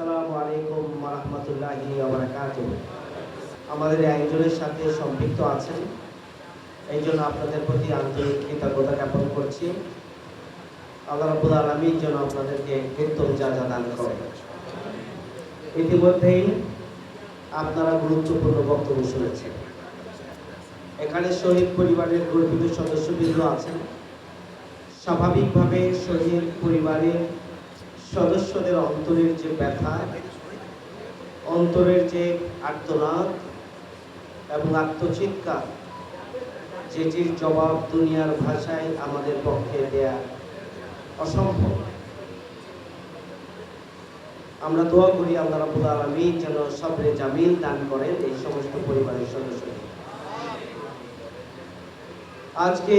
আসসালামু আলাইকুম রহমতুল্লাহি আমাদের আয়োজনের সাথে সম্পৃক্ত আছেন। এই জন্য আপনাদের প্রতি আন্তরিক কৃতজ্ঞতা জ্ঞাপন করছি। আল্লাহ রাব্বুল আলামিন যেন আপনাদেরকে উত্তম যা যা দান করে ইতিমধ্যেই আপনারা গুরুত্বপূর্ণ বক্তব্য শুনেছেন। এখানে শহীদ পরিবারের গর্বিত সদস্যবৃন্দ আছেন। স্বাভাবিকভাবে শহীদ পরিবারের সদস্যদের অন্তরের যে ব্যথা, অন্তরের যে আর্তনাদ এবং আত্মচিৎকার, যেটির জবাব দুনিয়ার ভাষায় আমাদের পক্ষে দেয়া অসম্ভব। আমরা দোয়া করি আল্লাহ রাব্বুল আলামিন যেন সবরে জামিল দান করেন এই সমস্ত পরিবারের সদস্যদের। আজকে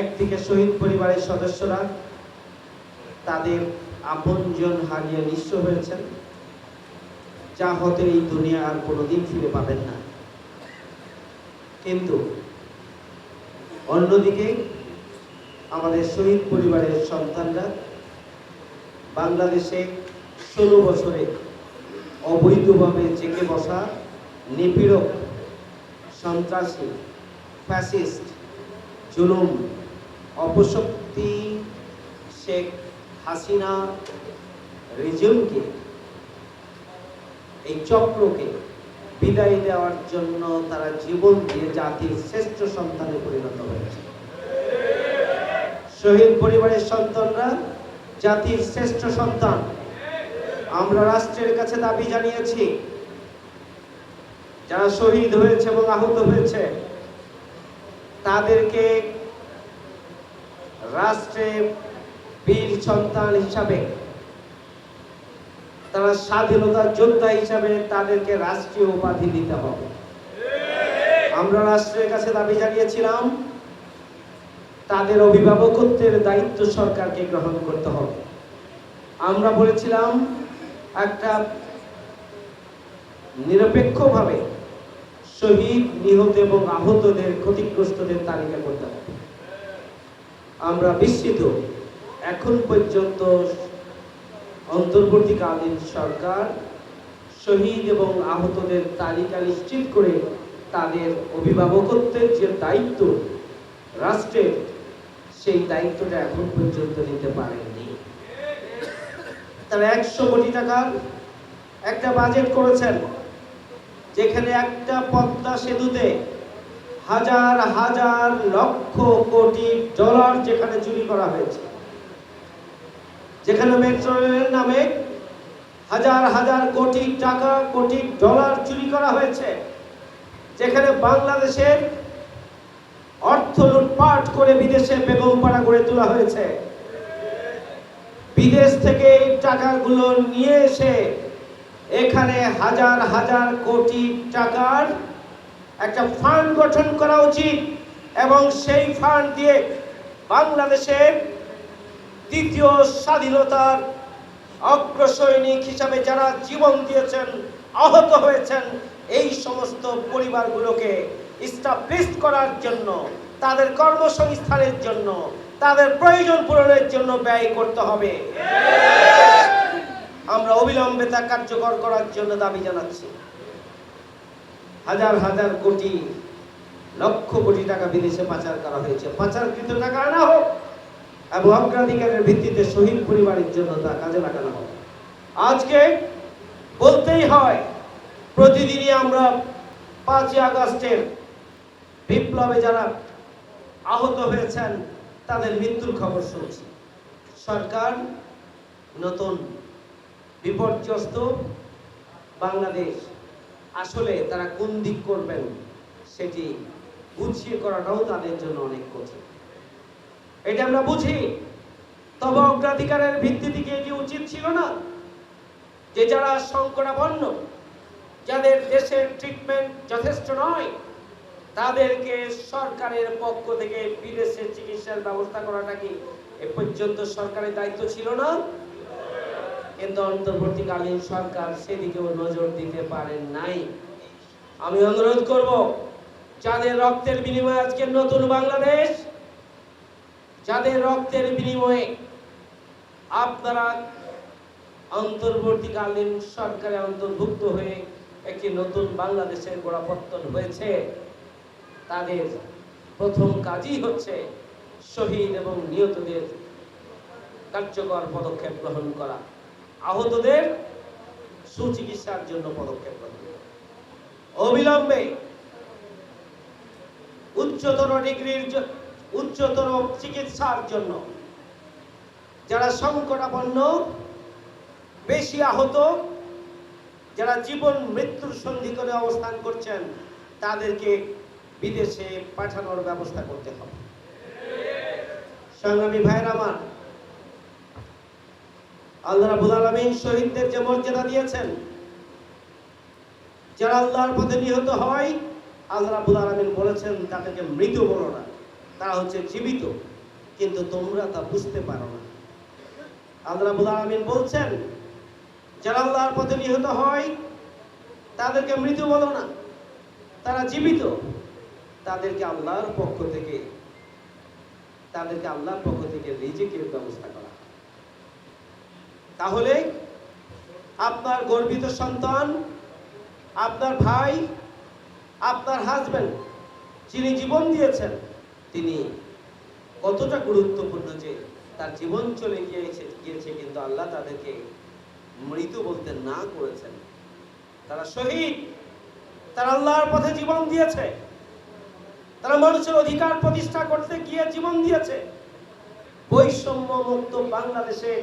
একদিকে শহীদ পরিবারের সদস্যরা তাদের আপনজন হারিয়ে নিঃস্ব হয়েছেন, যা হতে এই দুনিয়া আর কোনোদিন ফিরে পাবেন না। কিন্তু অন্যদিকে আমাদের শহীদ পরিবারের সন্তানরা বাংলাদেশে ষোলো বছরে অবৈধভাবে জেগে বসা নিপীড়ক, সন্ত্রাসী, ফ্যাসিস্ট, জুলুম, অপশক্তি শেখ হাসিনা রিজমকে, এই চক্রকে বিদায় দেওয়ার জন্য তারা জীবন দিয়ে জাতির শ্রেষ্ঠ সন্তানে পরিণত হয়েছে। শহীদ পরিবারের সন্তানরা জাতির শ্রেষ্ঠ সন্তান। আমরা রাষ্ট্রের কাছে দাবি জানিয়েছি, যারা শহীদ হয়েছে এবং আহত হয়েছে, তাদেরকে রাষ্ট্রের বীর সন্তান হিসাবে, তারা স্বাধীনতার যোদ্ধা হিসাবে তাদেরকে রাষ্ট্রীয় উপাধি দিতে হবে। আমরা রাষ্ট্রের কাছে দাবি জানিয়েছিলাম, তাদের অভিভাবকত্বের দায়িত্ব সরকারকে গ্রহণ করতে হবে। আমরা বলেছিলাম, একটা নিরপেক্ষভাবে শহীদ, নিহত এবং আহতদের ক্ষতিগ্রস্তদের তালিকা করতে হবে। আমরা বিস্মিত। এখন পর্যন্ত অন্তর্বর্তীকালীন সরকার শহীদ এবং আহতদের তালিকা নিশ্চিত করে তাদের অভিভাবকত্বের যে দায়িত্ব রাষ্ট্রের, সেই দায়িত্বটা এখন পর্যন্ত নিতে পারেননি। তারা একশো কোটি টাকার একটা বাজেট করেছেন, যেখানে একটা পদ্মা সেতুতে হাজার হাজার লক্ষ কোটি ডলার যেখানে চুরি করা হয়েছে। যেখানে মেট্রো রেলের নামে হাজার হাজার কোটি টাকা, কোটি ডলার চুরি করা হয়েছে, যেখানে বাংলাদেশের অর্থ লুটপাট করে বিদেশে বেগমপাড়া গড়ে তোলা হয়েছে। বিদেশ থেকে এই টাকাগুলো নিয়ে এসে এখানে হাজার হাজার কোটি টাকার একটা ফান্ড গঠন করা উচিত এবং সেই ফান্ড দিয়ে বাংলাদেশের দ্বিতীয় স্বাধীনতার অগ্রসৈনিক হিসাবে যারা জীবন দিয়েছেন, আহত হয়েছেন, এই সমস্ত পরিবারগুলোকে স্টাবলিশ করার জন্য, তাদের কর্মসংস্থানের জন্য, তাদের প্রয়োজন পূরণের জন্য ব্যয় করতে হবে। আমরা অবিলম্বে তা কার্যকর করার জন্য দাবি জানাচ্ছি। হাজার হাজার কোটি, লক্ষ কোটি টাকা বিদেশে পাচার করা হয়েছে। পাচারকৃত টাকা আনা হোক এবং অগ্রাধিকারের ভিত্তিতে শহীদ পরিবারের জন্য তা কাজে লাগানো হবে। আজকে বলতেই হয়, প্রতিদিনই আমরা পাঁচই আগস্টের বিপ্লবে যারা আহত হয়েছেন, তাদের মৃত্যুর খবর শুনছি। সরকার নতুন বিপর্যস্ত বাংলাদেশ, আসলে তারা কোন দিক করবেন সেটি গুছিয়ে করাটাও তাদের জন্য অনেক কঠিন। এটা আমরা বুঝি। তবে অগ্রাধিকারের ভিত্তিতে কি এটি উচিত ছিল না? যে যারা সংকটাপন্ন যাদের দেশের ট্রিটমেন্ট যথেষ্ট নয়, তাদেরকে সরকারের পক্ষ থেকে বিদেশে চিকিৎসার ব্যবস্থা করাটা কি এ পর্যন্ত সরকারের দায়িত্ব ছিল না? কিন্তু অন্তর্বর্তীকালীন সরকার সেদিকেও নজর দিতে পারেন নাই। আমি অনুরোধ করব, যাদের রক্তের বিনিময়ে আজকে নতুন বাংলাদেশ যাদের রক্তের বিনিময়ে আপনারা অন্তর্বর্তীকালীন সরকারে অন্তর্ভুক্ত হয়ে একটি নতুন বাংলাদেশের গোড়াপত্তন হয়েছে, তাদের প্রথম কাজই হচ্ছে শহীদ এবং নিহতদের কার্যকর পদক্ষেপ গ্রহণ করা আহতদের সুচিকিৎসার জন্য পদক্ষেপ গ্রহণ করা। অবিলম্বে উচ্চতর ডিগ্রির উচ্চতর চিকিৎসার জন্য। যারা সংকটাপন্ন, বেশি আহত, যারা জীবন মৃত্যুর সন্ধি করে অবস্থান করছেন, তাদেরকে বিদেশে পাঠানোর ব্যবস্থা করতে হবে। সংগ্রামী ভাইয়ের আমার, আল্লাহ রাবুল আলমিন শহীদদের যে মর্যাদা দিয়েছেন, যারা আল্লাহর পথে নিহত হয়, আল্লাহ রাবুল আলমিন বলেছেন, তাদেরকে মৃত বলো না। তারা হচ্ছে জীবিত, কিন্তু তোমরা তা বুঝতে পারো না। আল্লাহ আমিন বলছেন, যারা আল্লাহর পথে নিহত হয়, তাদেরকে মৃত বলো না। তারা জীবিত, তাদেরকে আল্লাহর পক্ষ থেকে, তাদেরকে আল্লাহর পক্ষ থেকে রিজিকের ব্যবস্থা করা তাহলে, আপনার গর্বিত সন্তান, আপনার ভাই, আপনার হাজবেন্ড যিনি জীবন দিয়েছেন তিনি কতটা গুরুত্বপূর্ণ যে তার জীবন চলে গিয়েছে গিয়েছে কিন্তু আল্লাহ তাদেরকে মৃত বলতে না করেছেন। তারা শহীদ, তারা আল্লাহর পথে জীবন দিয়েছে। তারা মানুষের অধিকার প্রতিষ্ঠা করতে গিয়ে জীবন দিয়েছে। বৈষম্য মুক্ত বাংলাদেশে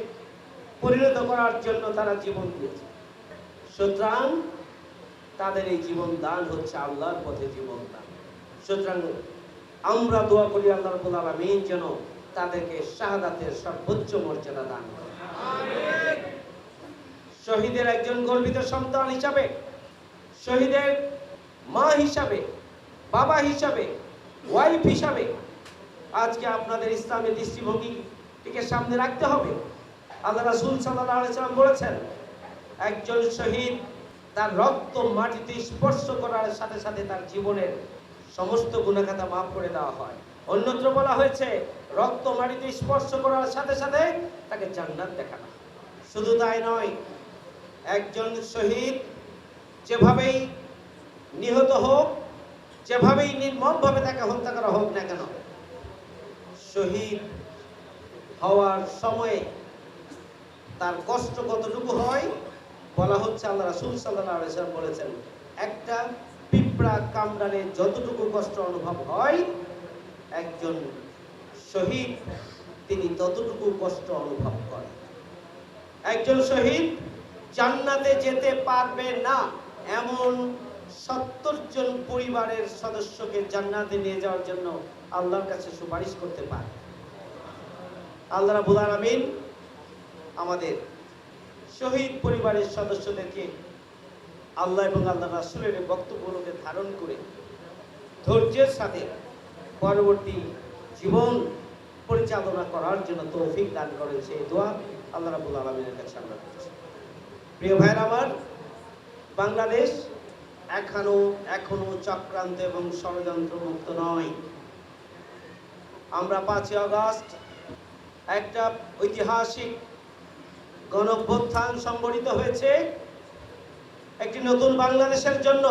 পরিণত করার জন্য তারা জীবন দিয়েছে। সুতরাং তাদের এই জীবন দান হচ্ছে আল্লাহর পথে জীবন দান। সুতরাং আমরা দোয়া করি আল্লাহ রবুল আলমিন যেন তাদেরকে শাহাদাতের সর্বোচ্চ মর্যাদা দান করে। শহীদের একজন গর্বিত সন্তান হিসাবে, শহীদের মা হিসাবে, বাবা হিসাবে ওয়াইফ হিসাবে আজকে আপনাদের ইসলামী দৃষ্টিভঙ্গিটিকে সামনে রাখতে হবে। আল্লাহ রাসূল সাল্লাম বলেছেন, একজন শহীদ তার রক্ত মাটিতে স্পর্শ করার সাথে সাথে তার জীবনের সমস্ত গুণাখাতা মাফ করে দেওয়া হয়। অন্যত্র বলা হয়েছে, রক্ত মাটিতে স্পর্শ করার সাথে সাথে তাকে জান্নাত দেখানো শুধু তাই নয়, একজন শহীদ যেভাবেই নিহত হোক, যেভাবেই নির্মমভাবে তাকে হত্যা করা হোক না কেন, শহীদ হওয়ার সময়ে তার কষ্ট কতটুকু হয়, বলা হচ্ছে আল্লাহ রাসূল আলাইহি বলেছেন, একটা পিঁপড়া কামড়ালে যতটুকু কষ্ট অনুভব হয়, একজন শহীদ তিনি ততটুকু কষ্ট অনুভব করেন। একজন শহীদ জান্নাতে যেতে পারবে না এমন সত্তর জন পরিবারের সদস্যকে জান্নাতে নিয়ে যাওয়ার জন্য আল্লাহর কাছে সুপারিশ করতে পারে। আল্লাহ রাবুল আলামিন আমাদের শহীদ পরিবারের সদস্যদেরকে আল্লাহ এবং আল্লাহ রাসূলের এই বক্তব্যগুলোকে ধারণ করে ধৈর্যের সাথে পরবর্তী জীবন পরিচালনা করার জন্য তৌফিক দান করেন সেই দোয়া আল্লাহ রাবুল আলমিনের কাছে আমরা করছি। প্রিয় ভাইয়ের আমার, বাংলাদেশ এখনও এখনও চক্রান্ত এবং ষড়যন্ত্র মুক্ত নয়। আমরা পাঁচই আগস্ট একটা ঐতিহাসিক গণভ্যুত্থান সংগঠিত হয়েছে। একটি নতুন বাংলাদেশের জন্য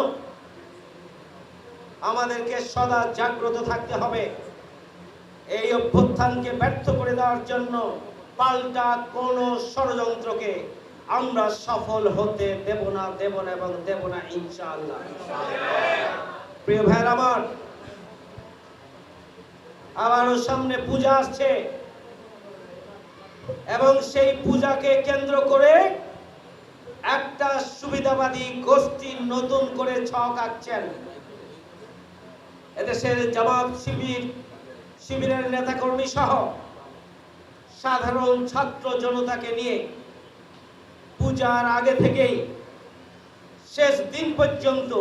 আমাদেরকে সদা জাগ্রত থাকতে হবে। এই অভ্যুত্থানকে ব্যর্থ করে দেওয়ার জন্য পাল্টা কোন ষড়যন্ত্রকে আমরা সফল হতে দেব না দেব না এবং দেব না ইনশাআল্লাহ। প্রিয় ভাইয়ের আমার, আবারও সামনে পূজা আসছে। এবং সেই পূজাকে কেন্দ্র করে একটা সুবিধাবাদী গোষ্ঠী নতুন করে ছক আঁকছেন। এদেশের জবাব শিবির, শিবিরের নেতাকর্মী সহ সাধারণ ছাত্র জনতাকে নিয়ে পূজার আগে থেকেই শেষ দিন পর্যন্ত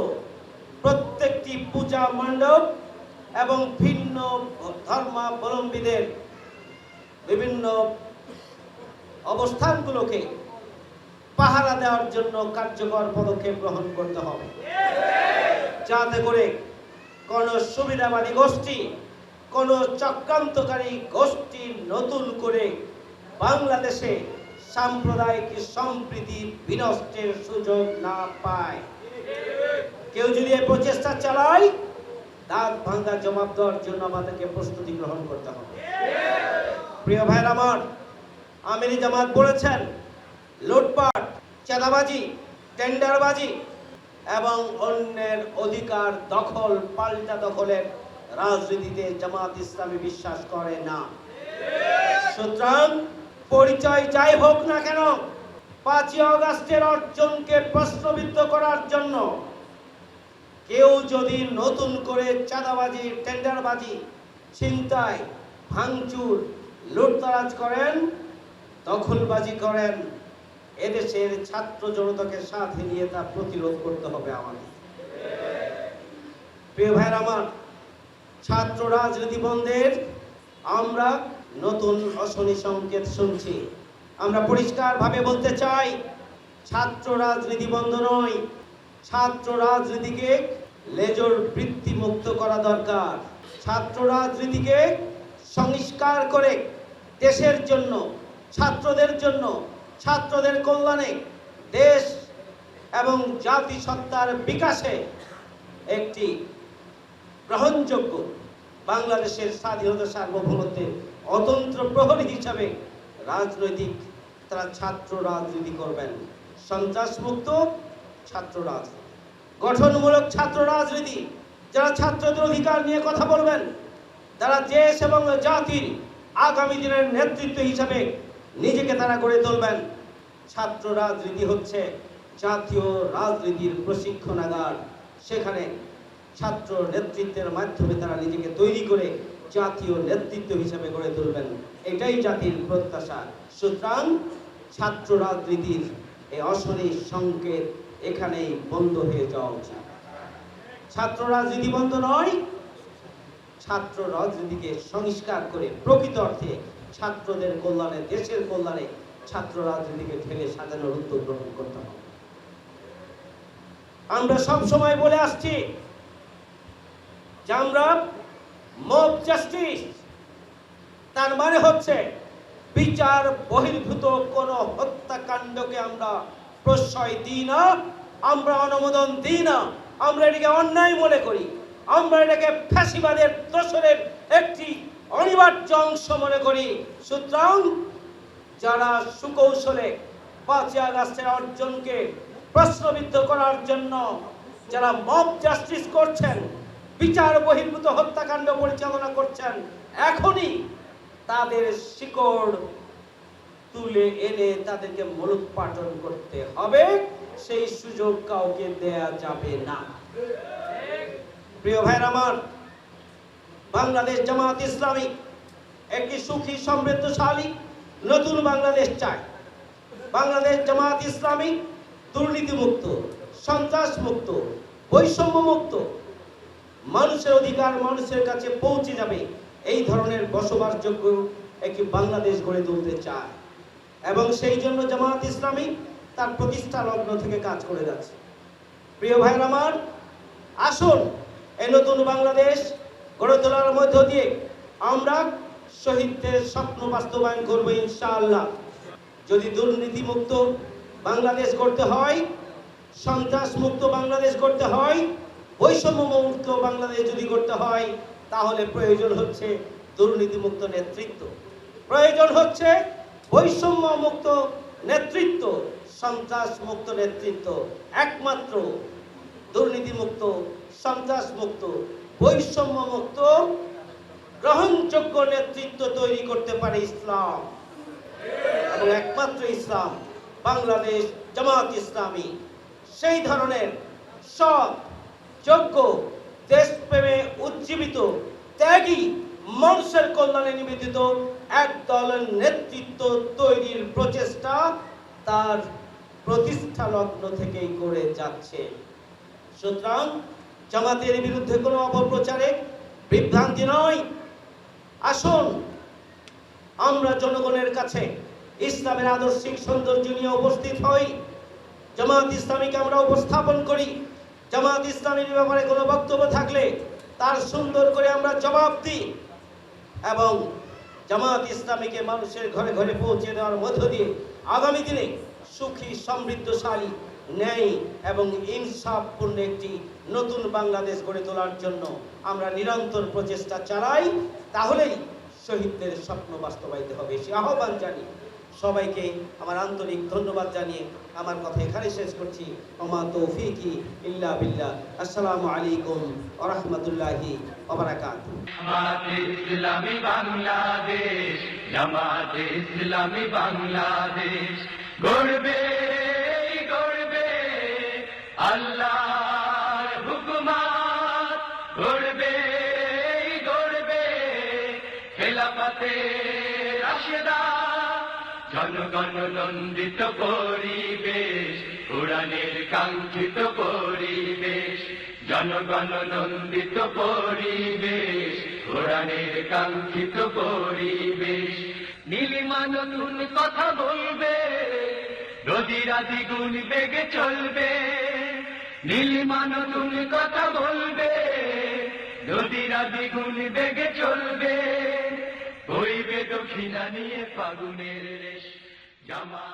প্রত্যেকটি পূজা মণ্ডপ এবং ভিন্ন ধর্মাবলম্বীদের বিভিন্ন অবস্থানগুলোকে পাহারা দেওয়ার জন্য কার্যকর পদক্ষেপ গ্রহণ করতে হবে। যাতে করে কোন সুবিধাবাদী গোষ্ঠী, কোন চক্রান্তকারী গোষ্ঠী নতুন করে বাংলাদেশে সাম্প্রদায়িক সম্প্রীতি বিনষ্টের সুযোগ না পায়। কেউ যদি এই প্রচেষ্টা চালায়, দাঁত ভাঙ্গা জবাব দেওয়ার জন্য আমাদেরকে প্রস্তুতি গ্রহণ করতে হবে। প্রিয় ভাইর আমার, আমিরি জামাত বলেছেন, লুটপাট চাঁদাবাজি, টেন্ডারবাজি এবং অন্যের অধিকার দখল, পাল্টা দখলের রাজনীতিতে জামাত ইসলামী বিশ্বাস করে না। সুতরাং পরিচয় যাই হোক না কেন, পাঁচই অগাস্টের অর্জনকে প্রশ্নবিদ্ধ করার জন্য কেউ যদি নতুন করে চাঁদাবাজি, টেন্ডারবাজি, ছিনতাই, ভাঙচুর, লুটতারাজ করেন, দখলবাজি করেন এদেশের ছাত্র জনতাকে সাথে নিয়ে তা প্রতিরোধ করতে হবে আমাদের। প্রিয় ভাইয়ের আমার, ছাত্র রাজনীতি বন্ধের আমরা নতুন অশনি সংকেত শুনছি। আমরা পরিষ্কারভাবে বলতে চাই, ছাত্র রাজনীতি বন্ধ নয়, ছাত্র রাজনীতিকে লেজর বৃত্তি মুক্ত করা দরকার। ছাত্র রাজনীতিকে সংস্কার করে দেশের জন্য, ছাত্রদের জন্য ছাত্রদের কল্যাণে দেশ এবং জাতিসত্তার বিকাশে একটি গ্রহণযোগ্য বাংলাদেশের স্বাধীনতা সার্বভৌমত্বের অতন্ত্র প্রহরী হিসাবে রাজনৈতিক তারা ছাত্র রাজনীতি করবেন। সন্ত্রাসমুক্ত ছাত্র রাজনীতি। গঠনমূলক ছাত্র রাজনীতি। যারা ছাত্রদের অধিকার নিয়ে কথা বলবেন, তারা দেশ এবং জাতির আগামী দিনের নেতৃত্ব হিসাবে নিজেকে তারা গড়ে তুলবেন। ছাত্র রাজনীতি হচ্ছে জাতীয় রাজনীতির প্রশিক্ষণাগার। সেখানে ছাত্র নেতৃত্বের মাধ্যমে তারা নিজেকে তৈরি করে জাতীয় নেতৃত্ব হিসেবে গড়ে তুলবেন। এটাই জাতির প্রত্যাশা। সুতরাং ছাত্র রাজনীতির এই অশনি সংকেত এখানেই বন্ধ হয়ে যাওয়া উচিত। ছাত্র রাজনীতি বন্ধ নয়, ছাত্র রাজনীতিকে সংস্কার করে প্রকৃত অর্থে ছাত্রদের কল্যাণে, দেশের কল্যাণে ছাত্র রাজনীতিকে ঠেলে সাজানোর উদ্যোগ গ্রহণ করতে হবে। আমরা সব সময় বলে আসছি যে আমরা মব জাস্টিস তার মানে হচ্ছে বিচার বহির্ভূত কোন হত্যাকাণ্ডকে আমরা প্রশ্রয় দিই না, আমরা অনুমোদন দিই না, আমরা এটাকে অন্যায় মনে করি, আমরা এটাকে ফ্যাসিবাদের দোসরের একটি অনিবার্য অংশ মনে করি। সুতরাং যারা সুকৌশলে পাঁচই আগস্টের অর্জনকে প্রশ্নবিদ্ধ করার জন্য যারা মব জাস্টিস করছেন, বিচার বহির্ভূত হত্যাকাণ্ড পরিচালনা করছেন, এখনই তাদের শিকড় তুলে এনে তাদেরকে মূলোৎপাটন করতে হবে। সেই সুযোগ কাউকে দেয়া যাবে না। প্রিয় ভাইয়ের আমার বাংলাদেশ জামাত ইসলামী একটি সুখী, সমৃদ্ধশালী নতুন বাংলাদেশ চায়। বাংলাদেশ জামাত ইসলামী দুর্নীতিমুক্ত সন্ত্রাস মুক্ত বৈষম্য মুক্ত মানুষের অধিকার মানুষের কাছে পৌঁছে যাবে এই ধরনের বসবাসযোগ্য একটি বাংলাদেশ গড়ে তুলতে চায়। এবং সেই জন্য জামাত ইসলামী তার প্রতিষ্ঠা লগ্ন থেকে কাজ করে যাচ্ছে। প্রিয় ভাইয়ের আমার, আসুন এই নতুন বাংলাদেশ গড়ে তোলার মধ্য দিয়ে আমরা শহীদদের স্বপ্ন বাস্তবায়ন করব ইনশাআল্লাহ। যদি দুর্নীতিমুক্ত বাংলাদেশ করতে হয় সন্ত্রাস মুক্ত বাংলাদেশ করতে হয় বৈষম্য মুক্ত বাংলাদেশ যদি করতে হয়, তাহলে প্রয়োজন হচ্ছে দুর্নীতিমুক্ত নেতৃত্ব। প্রয়োজন হচ্ছে বৈষম্য মুক্ত নেতৃত্ব সন্ত্রাস মুক্ত নেতৃত্ব। একমাত্র দুর্নীতিমুক্ত সন্ত্রাস মুক্ত বৈষম্য মুক্ত গ্রহণযোগ্য নেতৃত্ব তৈরি করতে পারে ইসলাম। এবং একমাত্র ইসলাম, বাংলাদেশ জামাত ইসলামী। সেই ধরনের সৎ, যোগ্য, দেশপ্রেমে উজ্জীবিত, ত্যাগী মানুষের কল্যাণে নিবেদিত এক দলের নেতৃত্ব তৈরির প্রচেষ্টা তার প্রতিষ্ঠা লগ্ন থেকেই করে যাচ্ছে। সুতরাং জামাতের বিরুদ্ধে কোনো অপপ্রচারে বিভ্রান্তি নয়। আসুন, আমরা জনগণের কাছে ইসলামের আদর্শিক সৌন্দর্য নিয়ে উপস্থিত হই। জামাত ইসলামীকে আমরা উপস্থাপন করি। জামাত ইসলামীর ব্যাপারে কোনো বক্তব্য থাকলে তার সুন্দর করে আমরা জবাব দিই এবং জামাত ইসলামীকে মানুষের ঘরে ঘরে পৌঁছে দেওয়ার মধ্য দিয়ে আগামী দিনে সুখী, সমৃদ্ধশালী ন্যায় এবং ইনসাফপূর্ণ একটি নতুন বাংলাদেশ গড়ে তোলার জন্য আমরা নিরন্তর প্রচেষ্টা চালাই, তাহলেই শহীদদের স্বপ্ন বাস্তবায়িত হবে। সে আহ্বান জানি সবাইকে আমার আন্তরিক ধন্যবাদ জানিয়ে আমার কথা এখানে শেষ করছি। ওমা তৌফিকি ইল্লা বিল্লাহ। আসসালামু আলাইকুম ওয়া রাহমাতুল্লাহি ওয়া জামাতে ইসলামী বাংলাদেশ, জামাতে ইসলামী বাংলাদেশ, গড়বে নন্দিত পরিবেশ কোরআনের কাঙ্ক্ষিত পরিবেশ জনগণ নন্দিত পরিবেশ কোরআনের কাঙ্ক্ষিত পরিবেশ। নীলিমা নতুন কথা বলবে নদীরা দ্বিগুণ বেগে চলবে। নীলিমা নতুন কথা বলবে নদীরা দ্বিগুণ বেগে চলবে। বইবে দক্ষিণা নিয়ে ফাগুনের রেশ। জামাত